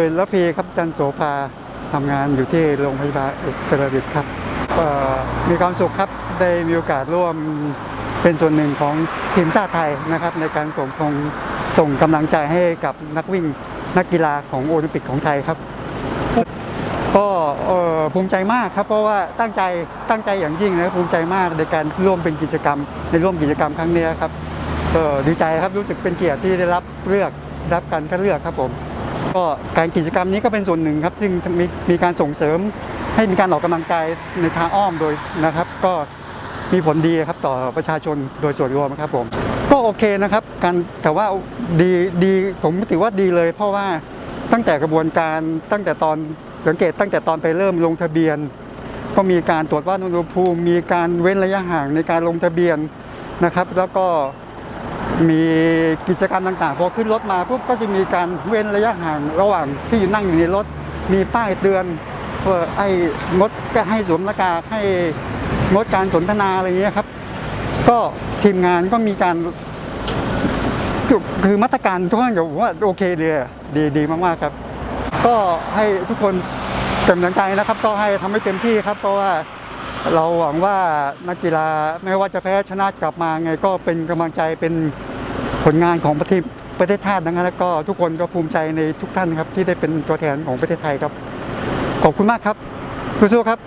เป็นละพีครับจันโสภาทำงานอยู่ที่โรงพยาบาลอุตรดิตถ์ครับมีความสุขครับได้มีโอกาสร่วมเป็นส่วนหนึ่งของทีมชาติไทยนะครับ ในการส่งทงส่งกำลังใจให้กับนักวิ่งนักกีฬาของโอลิมปิกของไทยครับ ก็ภูมิใจมากครับ เพราะว่าตั้งใจตั้งใจอย่างยิ่งนะภูมิใจมากในการร่วมเป็นกิจกรรม ในร่วมกิจกรรมครั้งนี้ครับก็ดีใจครับรู้สึกเป็นเกียรติที่ได้รับเลือกรับการคัดเลือกครับผม ก็การกิจกรรมนี้ก็เป็นส่วนหนึ่งครับ ซึ่งมีมีการส่งเสริมให้มีการออกกำลังกายในทางอ้อมโดยนะครับ ก็มีผลดีครับต่อประชาชนโดยส่วนรวมครับผมก็โอเคนะครับการแต่ว่าดีดีผมถือว่าดีเลย เพราะว่าตั้งแต่กระบวนการตั้งแต่ตอนสังเกตตั้งแต่ตอนไปเริ่มลงทะเบียน ก็มีการตรวจวัดอุณหภูมิ มีการเว้นระยะห่างในการลงทะเบียนนะครับ แล้วก็ มีกิจกรรมต่างๆ พอขึ้นรถมาปุ๊บก็จะมีการเว้นระยะห่างระหว่างที่นั่งอยู่ในรถ มีป้ายเตือนว่าให้งดก็ให้สวมหน้ากากให้งดการสนทนาอะไรอย่างเงี้ยครับ ก็ทีมงานก็มีการคือมาตรการทุกอย่างผมว่าโอเคเลยอดีดีมากๆครับ ก็ให้ทุกคนกำลังใจนะครับ ก็ให้ทำให้เต็มที่ครับ เพราะว่าเราหวังว่านักกีฬาไม่ว่าจะแพ้ชนะกลับมาไงก็เป็นกำลังใจเป็น ผลงานของประเทศประเทศชาตินะครับแล้วก็ทุกคนก็ภูมิใจในทุกท่านครับที่ได้เป็นตัวแทนของประเทศไทยครับ ขอบคุณมากครับสู้ๆครับ